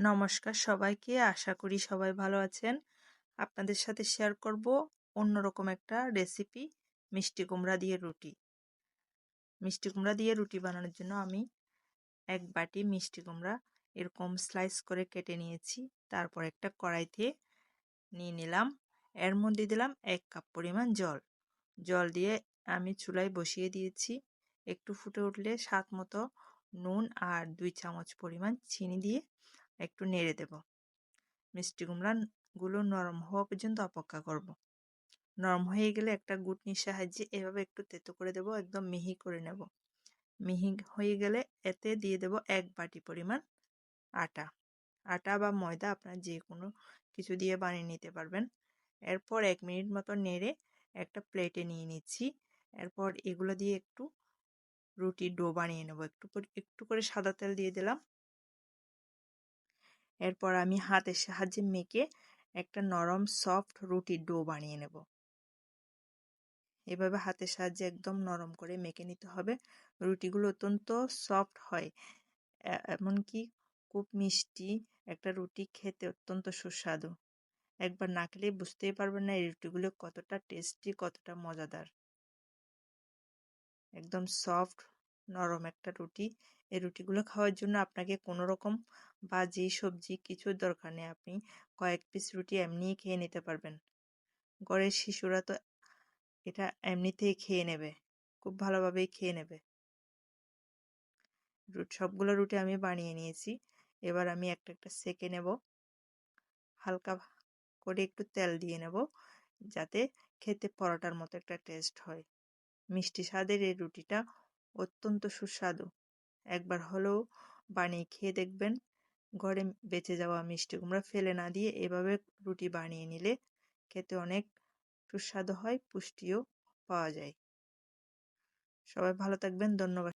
নমস্কার সবাইকে। আশা করি সবাই ভালো আছেন। আপনাদের সাথে শেয়ার করব অন্যরকম একটা রেসিপি মিষ্টি কুমড়া দিয়ে রুটি। মিষ্টি কুমড়া দিয়ে রুটি বানানোর জন্য আমি এক বাটি মিষ্টি কুমড়া এরকম স্লাইস করে কেটে নিয়েছি। তারপর একটা কড়াইতে নিয়ে নিলাম। এর মধ্যে দিলাম এক কাপ পরিমাণ জল। জল দিয়ে আমি চুলায় বসিয়ে দিয়েছি। একটু ফুটে উঠলে স্বাদ মতো নুন আর দুই চামচ পরিমাণ চিনি দিয়ে একটু নেড়ে দেব। মিষ্টি কুমড়াগুলো নরম হওয়া পর্যন্ত অপেক্ষা করব। নরম হয়ে গেলে একটা গুটনির সাহায্যে এভাবে একটু তেতো করে দেব, একদম মিহি করে নেব। মিহি হয়ে গেলে এতে দিয়ে দেব এক বাটি পরিমাণ আটা। আটা বা ময়দা আপনার যে কোনো কিছু দিয়ে বানিয়ে নিতে পারবেন। এরপর এক মিনিট মতো নেড়ে একটা প্লেটে নিয়ে নিচ্ছি। এরপর এগুলো দিয়ে একটু রুটির ডো বানিয়ে নেব। একটু একটু করে সাদা তেল দিয়ে দিলাম। এরপর আমি হাতের সাহায্যে মেখে একটা নরম, সফট রুটির ডো বানিয়ে নেব। এভাবে হাতের সাহায্যে একদম নরম করে মেখে নিতে হবে। রুটিগুলো অত্যন্ত সফট হয়। এমনকি খুব মিষ্টি একটা রুটি খেতে অত্যন্ত সুস্বাদু। একবার না খেলে বুঝতেই পারবেন না এই রুটিগুলো কতটা টেস্টি, কতটা মজাদার। একদম সফট নরম একটা রুটি। এই রুটিগুলো খাওয়ার জন্য আপনাকে কোনো রকম ভাজি সবজি কিছুর দরকার নেই, আপনি কয়েক পিস রুটি এমনিই খেয়ে নিতে পারবেন। ঘরের শিশুরা তো এটা এমনিতেই খেয়ে নেবে, খুব ভালোভাবেই খেয়ে নেবে। সবগুলো রুটি আমি বানিয়ে নিয়েছি। এবার আমি একটা একটা সেকে নেব। হালকা করে একটু তেল দিয়ে নেব যাতে খেতে পরোটার মতো একটা টেস্ট হয়। মিষ্টি স্বাদের এই রুটিটা অত্যন্ত সুস্বাদু। একবার হলেও বানিয়ে খেয়ে দেখবেন, ঘরে বেঁচে যাওয়া মিষ্টি কুমড়া ফেলে না দিয়ে এভাবে রুটি বানিয়ে নিলে খেতে অনেক সুস্বাদু হয়, পুষ্টিও পাওয়া যায়। সবাই ভালো থাকবেন, ধন্যবাদ।